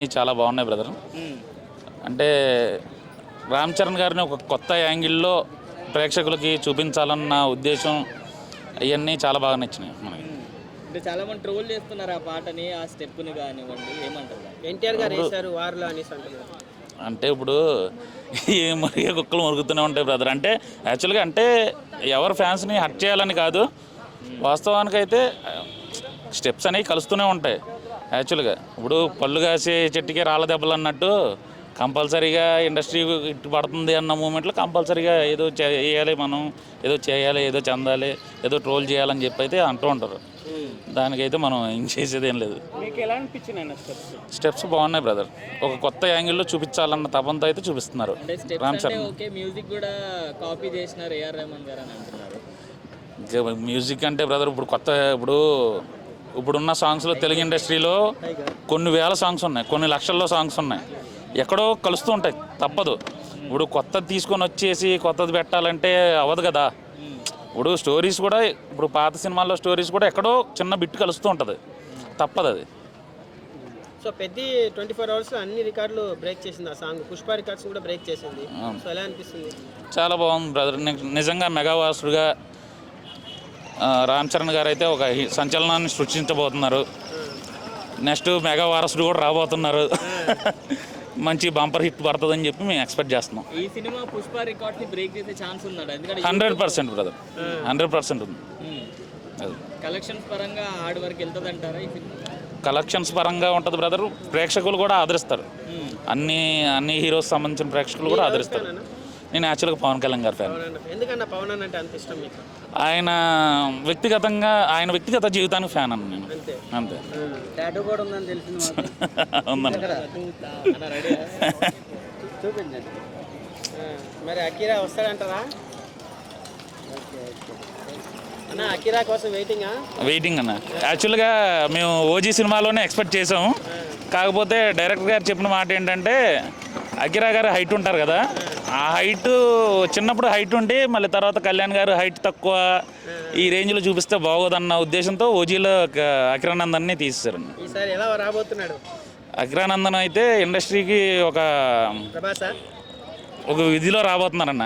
చాలా బాగున్నాయి బ్రదర్ అంటే రామ్ చరణ్ గారిని ఒక కొత్త యాంగిల్లో ప్రేక్షకులకి చూపించాలన్న ఉద్దేశం అవన్నీ చాలా బాగా నచ్చినాయి మనకి. అంటే చాలా మంది ట్రోల్ చేస్తున్నారు ఆ పాటని ఆ స్టెప్ని కానివ్వండి ఏమంటారు? ఎన్టీఆర్ గారు వేశారు వార్లో అనేసి అంటున్నారు. అంటే ఇప్పుడు ఏ మరిగే కుక్కలు మురుగుతూనే ఉంటాయి బ్రదర్ అంటే యాక్చువల్గా అంటే ఎవరి ఫ్యాన్స్ని హట్ చేయాలని కాదు. వాస్తవానికైతే స్టెప్స్ అనేవి కలుస్తూనే ఉంటాయి. యాక్చువల్గా ఇప్పుడు పళ్ళు కాసే చెట్టుకి రాళ్ళ దెబ్బలు అన్నట్టు కంపల్సరీగా ఇండస్ట్రీ ఇట్టు పడుతుంది అన్న మూమెంట్లో కంపల్సరీగా ఏదో చేయాలి మనం ఏదో చేయాలి ఏదో చెందాలి ఏదో ట్రోల్ చేయాలని చెప్పి అయితే అంటూ ఉంటారు. దానికైతే మనం ఏం చేసేది ఏం లేదు. స్టెప్స్? బాగున్నాయి బ్రదర్. ఒక కొత్త యాంగిల్లో చూపించాలన్న తపంతో అయితే చూపిస్తున్నారు. రామ్ ఇంకా మ్యూజిక్ అంటే బ్రదర్ ఇప్పుడు కొత్త ఇప్పుడు ఇప్పుడున్న సాంగ్స్లో తెలుగు ఇండస్ట్రీలో కొన్ని వేల సాంగ్స్ ఉన్నాయి కొన్ని లక్షల్లో సాంగ్స్ ఉన్నాయి. ఎక్కడో కలుస్తూ ఉంటాయి తప్పదు. ఇప్పుడు కొత్తది తీసుకొని వచ్చేసి కొత్తది పెట్టాలంటే అవ్వదు కదా. ఇప్పుడు స్టోరీస్ కూడా ఇప్పుడు పాత సినిమాల్లో స్టోరీస్ కూడా ఎక్కడో చిన్న బిట్ కలుస్తూ ఉంటుంది. తప్పదు అది. సో పెద్ద ట్వంటీ ఫోర్ అవర్స్ అన్ని రికార్డులు బ్రేక్ చేసింది ఆ సాంగ్. పుష్ప రికార్డ్స్ కూడా బ్రేక్ చేసింది. సో ఎలా అనిపిస్తుంది? చాలా బాగుంది బ్రదర్. నిజంగా మెగావాసుడుగా రామ్ చరణ్ గారు అయితే ఒక సంచలనాన్ని సృష్టించబోతున్నారు. నెక్స్ట్ మెగా వారసుడు కూడా రాబోతున్నారు. మంచి బంపర్ హిట్ పడుతుందని చెప్పి మేము ఎక్స్పెక్ట్ చేస్తున్నాం. ఈ సినిమా పుష్ప రికార్డ్ని బ్రేక్ చేసే ఛాన్స్ ఉన్నాడు ఎందుకంటే hundred percent brother. Hundred percent ఉంది. కలెక్షన్స్ పరంగా ఆడి వరకు వెళ్తుంది అంటారా ఈ సినిమా? కలెక్షన్స్ పరంగా ఉంటుంది బ్రదర్. ప్రేక్షకులు కూడా ఆదరిస్తారు. అన్ని అన్ని హీరోస్ సంబంధించిన ప్రేక్షకులు కూడా ఆదరిస్తారు. నేను యాక్చువల్గా పవన్ కళ్యాణ్ గారి ఫ్యాన్. ఎందుకన్నా పవన్ అన్న అంటే అంత ఇష్టం మీకు? ఆయన వ్యక్తిగతంగా ఆయన వ్యక్తిగత జీవితానికి ఫ్యాన్ అన్న నేను. అంతే. టాటూ కూడా ఉందని తెలిసింది చూపించండి. మరి అకీరా వస్తాడంటారా? అన్న అకీరా కోసం వెయిటింగా వెయిటింగ్ అన్న. యాక్చువల్గా మేము ఓజీ సినిమాలోనే ఎక్స్పెక్ట్ చేసాము కాకపోతే డైరెక్టర్ గారు చెప్పిన మాట ఏంటంటే అకిరా గారు హైట్ ఉంటారు కదా. ఆ హైట్ చిన్నప్పుడు హైట్ ఉండి మళ్ళీ తర్వాత కళ్యాణ్ గారు హైట్ తక్కువ ఈ రేంజ్లో చూపిస్తే బాగోదన్న ఉద్దేశంతో ఓజీలో అకిరానందన్ని తీసేశారండి ఈసారి ఎలా రాబోతున్నాడు? అకిరానందన్ అయితే ఇండస్ట్రీకి ఒక ఒక విధిలో రాబోతున్నారన్న.